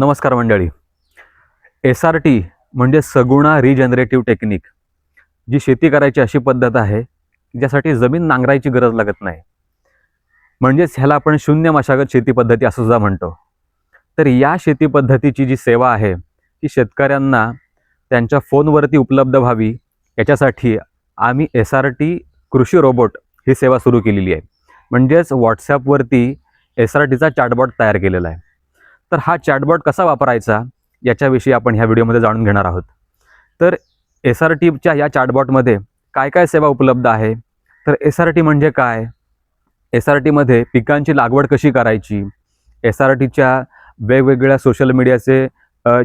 नमस्कार मंडळी. S R T म्हणजे सगुणा रिजनरेटिव्ह टेक्निक जी शेती करायची अशी पद्धत आहे ज्यासाठी जमीन नांगरायची गरज लागत नाही. म्हणजेच ह्याला आपण शून्य मशागत शेती पद्धती असं सुद्धा म्हणतो. तर या शेती पद्धतीची जी सेवा आहे ती शेतकऱ्यांना त्यांच्या फोनवरती उपलब्ध व्हावी याच्यासाठी आम्ही एस आर टी कृषी रोबोट ही सेवा सुरू केलेली आहे. म्हणजेच व्हॉट्सॲपवरती एस आर टीचा चॅटबॉट तयार केलेला आहे. तर हा चॅटबॉट कसा वापरायचा याच्याविषयी आपण ह्या व्हिडिओमध्ये जाणून घेणार आहोत. तर एस आर टीच्या या चॅटबॉटमध्ये काय काय सेवा उपलब्ध आहे? तर एस आर टी म्हणजे काय? एस आर टीमध्ये पिकांची लागवड कशी करायची? एस आर टीच्या वेगवेगळ्या सोशल मीडियाचे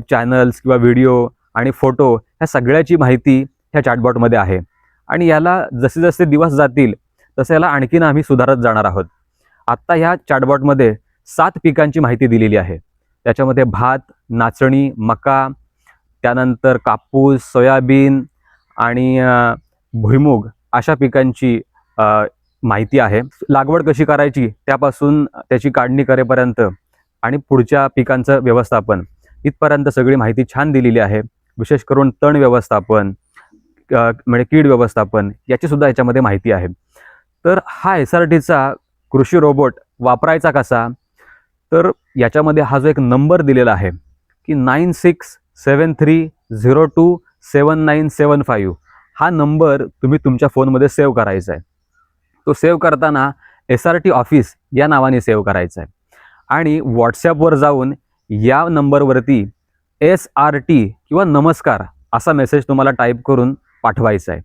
चॅनल्स किंवा व्हिडिओ आणि फोटो ह्या सगळ्याची माहिती ह्या चॅटबॉटमध्ये आहे. आणि याला जसे जसे दिवस जातील तसे याला आणखीन आम्ही सुधारत जाणार आहोत. आत्ता ह्या चॅटबॉटमध्ये सात पिकांची माहिती दिलेली आहे. त्याच्यामध्ये भात नाचणी मका त्यानंतर कापूस सोयाबीन आणि भुईमूग अशा पिकांची माहिती आहे. लागवड कशी करायची त्यापासून त्याची काढणी करेपर्यंत आणि पुढच्या पिकांचं व्यवस्थापन. इथपर्यंत सगळी माहिती छान दिलेली आहे. विशेष करून तण व्यवस्थापन म्हणजे कीड व्यवस्थापन याचीसुद्धा याच्यामध्ये माहिती आहे. तर हा एस आर टीचा कृषी रोबोट वापरायचा कसा? तर याच्यामध्ये हा जो एक नंबर दिलेला आहे की nine six seven three zero two seven nine seven five हा नंबर तुम्ही तुमच्या फोनमध्ये सेव्ह करायचा आहे. तो सेव्ह करताना एस आर टी ऑफिस या नावाने सेव्ह करायचा आहे. आणि व्हॉट्सॲपवर जाऊन या नंबरवरती एस आर टी किंवा नमस्कार असा मेसेज तुम्हाला टाईप करून पाठवायचा आहे.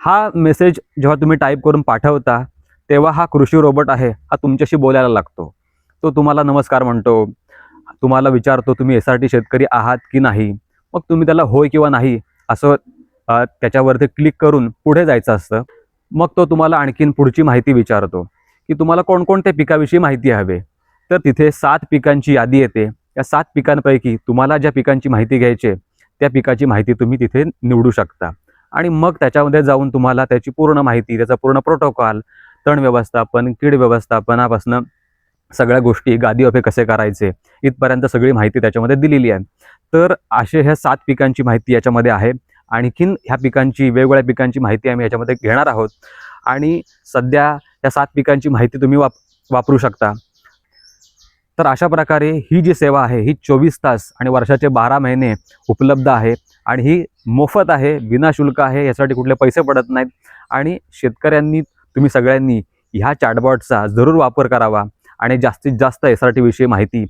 हा मेसेज जेव्हा तुम्ही टाईप करून पाठवता तेव्हा हा कृषी रोबोट आहे हा तुमच्याशी बोलायला लागतो. तो तुम्हाला नमस्कार म्हणतो. तुम्हाला विचारतो तुम्ही एस आर टी शेतकरी आहात की नाही? मग तुम्ही त्याला होय किंवा नाही असं त्याच्यावरती क्लिक करून पुढे जायचं असतं. मग तो तुम्हाला आणखीन पुढची माहिती विचारतो की तुम्हाला कोणकोणत्या पिकाविषयी माहिती हवे? तर तिथे सात पिकांची यादी येते. या सात पिकांपैकी तुम्हाला ज्या पिकांची माहिती घ्यायची त्या पिकाची माहिती तुम्ही तिथे निवडू शकता. आणि मग त्याच्यामध्ये जाऊन तुम्हाला त्याची पूर्ण माहिती त्याचा पूर्ण प्रोटोकॉल तण व्यवस्थापन कीड व्यवस्थापनापासून सगळ्या गोष्टी गादी अफे कसे करायचे इथपर्यंत सगळी माहिती त्याच्यामध्ये दिलेली आहे. तर असे ह्या सात पिकांची माहिती याच्यामध्ये आहे. आणखीन ह्या पिकांची वेगवेगळ्या पिकांची माहिती आम्ही याच्यामध्ये घेणार आहोत. आणि सध्या या सात पिकांची माहिती तुम्ही वाप वापरू शकता. तर अशा प्रकारे ही जी सेवा आहे ही चोवीस तास आणि वर्षाचे बारा महिने उपलब्ध आहे. आणि ही मोफत आहे विनाशुल्क आहे यासाठी कुठले पैसे पडत नाहीत. आणि शेतकऱ्यांनी तुम्ही सगळ्यांनी ह्या चॅटबॉटचा जरूर वापर करावा. आणि जास्तीत जास्त एस आर टीविषयी माहिती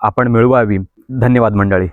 आपण मिळवावी. धन्यवाद मंडळी.